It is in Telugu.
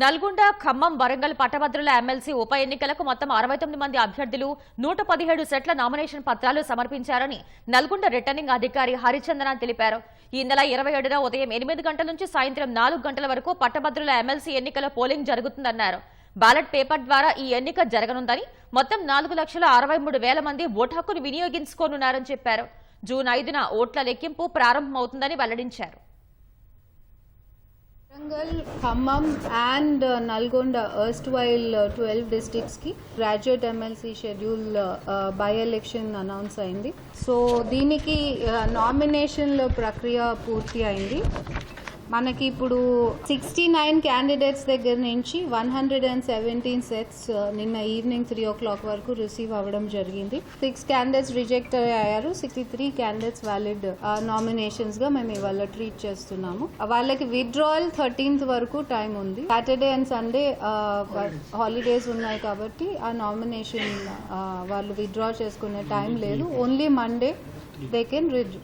నల్గొండ ఖమ్మం వరంగల్ పట్టభద్రుల ఎమ్మెల్సీ ఉప ఎన్నికలకు మొత్తం అరవై తొమ్మిది మంది అభ్యర్థులు నూట పదిహేడు సెట్ల నామినేషన్ పత్రాలు సమర్పించారని నల్గొండ రిటర్నింగ్ అధికారి హరిచందన తెలిపారు. ఈ నెల ఇరవై ఏడున ఉదయం ఎనిమిది గంటల నుంచి సాయంత్రం నాలుగు గంటల వరకు పట్టభద్రుల ఎమ్మెల్సీ ఎన్నికల పోలింగ్ జరుగుతుందన్నారు. బ్యాలెట్ పేపర్ ద్వారా ఈ ఎన్నిక జరగనుందని మొత్తం నాలుగు లక్షల అరవై మూడు వేల మంది ఓటు హక్కును వినియోగించుకోనున్నారని చెప్పారు. జూన్ ఐదున ఓట్ల లెక్కింపు ప్రారంభమవుతుందని వెల్లడించారు. Warangal Khammam and uh, Nalgonda erstwhile twelve డిస్టిక్స్కి graduate MLC schedule by election announce అయింది. సో దీనికి uh, నామినేషన్ల ప్రక్రియ పూర్తి అయింది. మనకి ఇప్పుడు సిక్స్టీ నైన్ క్యాండిడేట్స్ దగ్గర నుంచి one hundred and seventeen sets నిన్న ఈవినింగ్ త్రీ ఓ క్లాక్ వరకు రిసీవ్ అవ్వడం జరిగింది. సిక్స్ క్యాండిడేట్స్ రిజెక్ట్ అయ్యారు. సిక్స్టీ త్రీ క్యాండిడేట్స్ వ్యాలిడ్ నామినేషన్స్గా మేము ఇవాళ ట్రీట్ చేస్తున్నాము. Uh, వాళ్ళకి విత్డ్రాయల్ థర్టీన్త్ వరకు టైం ఉంది. సాటర్డే అండ్ సండే హాలిడేస్ ఉన్నాయి కాబట్టి ఆ నామినేషన్ uh, వాళ్ళు విత్డ్రా చేసుకునే టైం లేదు. Only Monday they can with